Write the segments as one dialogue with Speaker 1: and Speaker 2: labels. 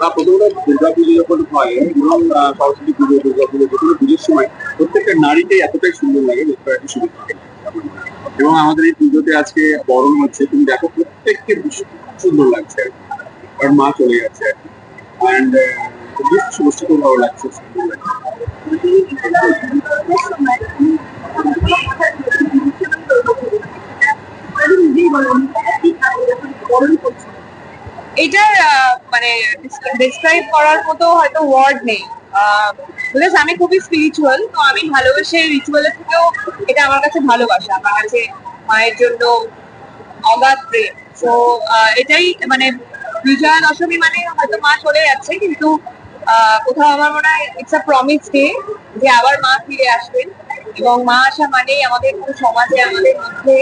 Speaker 1: বা প্রথমত দুর্গা যখন হয় এবং সরস্বতী পুজো দুর্গা যে কোনো পুজোর সময় প্রত্যেকটা নারীটাই এতটাই সুন্দর লাগে পারছি সুবিধা থাকে এবং আমাদের এই পুজোতে আজকে বরণ হচ্ছে, তুমি দেখো প্রত্যেককে সুন্দর লাগছে আর মা চলে যাচ্ছে অ্যান্ড বেশ সমস্ত খুব ভালো লাগছে সুন্দর লাগছে।
Speaker 2: এটার মানে ডিসক্রাইব করার মতো হয়তো ওয়ার্ড নেই। বিকজ আমি খুবই স্পিরিচুয়াল তো আমি ভালোবাসি রিচুয়ালের থেকেও এটা আমার কাছে ভালোবাসা, আমার কাছে মায়ের জন্য অগাধ প্রেম। তো এটাই মানে বিজয়া দশমী মানে হয়তো মা চলে যাচ্ছে, কিন্তু কোথাও আমার মনে হয় ইটস আ প্রমিস ডে যে আবার মা ফিরে আসবেন। এবং মা আসা মানেই আমাদের সমাজে, আমাদের মধ্যে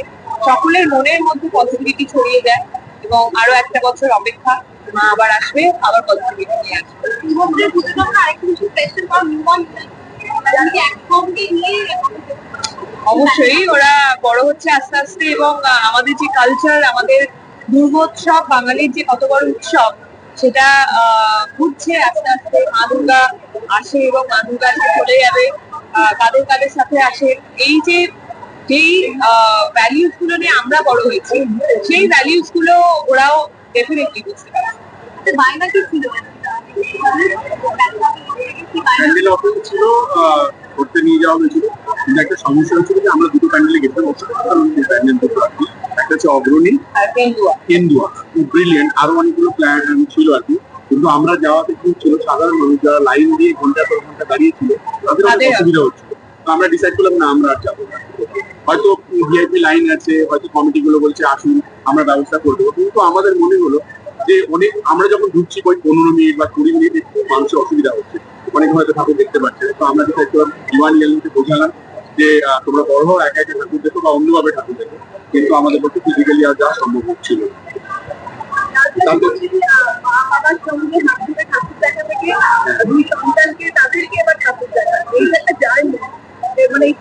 Speaker 2: সকলের মনের মধ্যে পজিটিভিটি ছড়িয়ে যায়। এবং আরও একটা বছর অপেক্ষা মা আবার আসবে আবার পজিটিভিটি নিয়ে আসবে অবশ্যই ওরা বড় হচ্ছে আস্তে আস্তে এবং আমাদের যে কালচার আমাদের দুর্গোৎসব বাঙালির যে কত বড় উৎসব সেটা আহ, ঘুরছে আস্তে আস্তে। মা দুর্গা আসে এবং মা দুর্গা চলে যাবে কাদের কাদের সাথে আসে। এই যে যেই ভ্যালিউসগুলো নিয়ে আমরা বড় হয়েছি সেই ভ্যালিউসগুলো ওরাও ডেফিনেটলি বুঝতে পারে।
Speaker 3: বায়না কি ছিল
Speaker 1: প্যান্ডেল অফিস ছিল করতে নিয়ে যাওয়া হয়েছিল। কিন্তু একটা সমস্যা হচ্ছিল যে আমরা দুটো প্যান্ডেলে দুটো আর কি একটা হচ্ছে অগ্রণী
Speaker 2: আর কেন্দুয়া।
Speaker 1: কেন্দুয়া। ব্রিলিয়েন্ট আরও অনেকগুলো প্ল্যান ছিল আর কি। কিন্তু আমরা যাওয়াতে কি ছিল সাধারণ মানুষ যারা লাইন দিয়ে ঘণ্টা পর ঘণ্টা দাঁড়িয়ে ছিল তাদের অসুবিধা হচ্ছিল। আমরা ডিসাইড করলাম না আমরা আর যাব না। হয়তো ভিআইপি লাইন আছে হয়তো কমিটি গুলো বলছে আসুন আমরা ব্যবস্থা করে দেবো। কিন্তু আমাদের মনে হলো যে অনেক আমরা যখন ঢুকছি ওই পনেরো মিনিট বা কুড়ি মিনিট একটু মানুষের অসুবিধা হচ্ছে। অনেক হয়তো ঠাকুর দেখতে পাচ্ছে। তো আমরা ডিসাইড করলাম দিওয়ান ইয়ালিকে বোঝালাম যে তোমরা বড় হও একা একা ঠাকুর দেখো বা অন্যভাবে ঠাকুর দেখো। কিন্তু আমাদের পক্ষে ফিজিক্যালি আর যাওয়া সম্ভব হচ্ছিল
Speaker 3: সন্তানকে তাদেরকে এবার ঠাকুর দেখা। এই একটা জার্নি মানে এই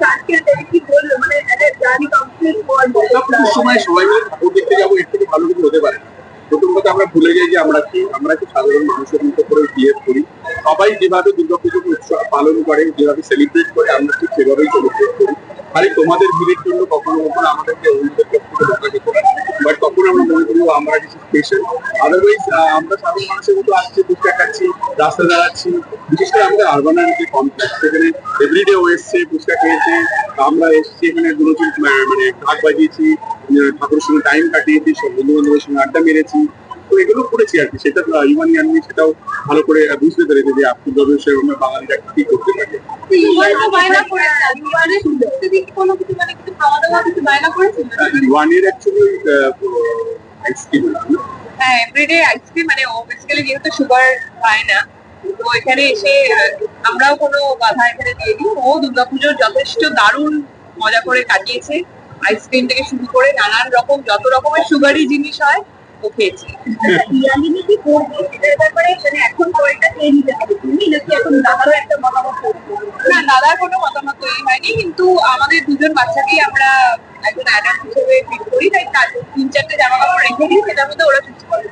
Speaker 3: কি বলল? মানে
Speaker 1: সময় সবাই যাব, এর থেকে হতে পারে প্রথম কথা আমরা ভুলে যাই যে আমরা কি আমরা কি সাধারণ মানুষের মতো করে বিহেভ করি। সবাই যেভাবে দুর্গাপুজোর উৎসব পালন করে, যেভাবে সেলিব্রেট করে, আমরা ঠিক সেভাবেই সেলিব্রেট করি। খালি তোমাদের ভিড়ের জন্য কখনো কখনো আমাদেরকে অন্যদের কাছ থেকে ধোকা যেতে বাট তখন আমরা মনে করি আমরা কিছু স্পেশাল আদারওয়াইজ আমরা সাধারণ মানুষের মতো আসছি ফুচকা খাচ্ছি রাস্তা দাঁড়াচ্ছি। বিশেষ করে আমাদের আরবানার যে কমপ্লেক্স সেখানে এভরিডে ও এসছে ফুচকা খেয়েছে আমরা এসেছি এখানে দুটো মানে ঢাক বাজিয়েছি ঠাকুরের সঙ্গে টাইম কাটিয়েছি সব বন্ধু বান্ধবের সঙ্গে আড্ডা মেরেছি। তো এগুলো করেছি আর কি সেটা ইউমান ইয়াননি সেটাও ভালো করে বুঝতে পেরেছে যে আপনি ব্যবসায় আমরা বাঙালিরা কি করতে পারে
Speaker 3: মানে
Speaker 1: ইউয়ানের অ্যাকচুয়ালি আইসক্রিম
Speaker 2: হ্যাঁ এভরিডে আইসক্রিম মানে ও বেসিক্যালি যেহেতু সুগার খায় না তো এখানে এসে আমরাও কোনো বাধা এখানে দিয়ে ও দুর্গাপুজোর যথেষ্ট দারুণ মজা করে কাটিয়েছে। আইসক্রিম থেকে শুরু করে নানান রকম যত রকমের সুগারি জিনিস হয় ও খেয়েছে।
Speaker 3: ইয়ালিনী কি করবে? সেটার ব্যাপারে মানে এখন নিতে হবে? তুমি নাকি এখন দাদারও একটা মতামত
Speaker 2: না দাদার কোনো মতামত তৈরি হয়নি কিন্তু আমাদের দুজন বাচ্চাকেই আমরা একজন অ্যাডাল্ট হিসেবে ট্রিট করি তাই তার তিন চারটে জামা কাপড় রেখে দিই সেটার মধ্যে ওরা চুজ করে।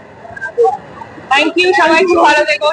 Speaker 2: থ্যাংক ইউ সবাই ভালো থেকো।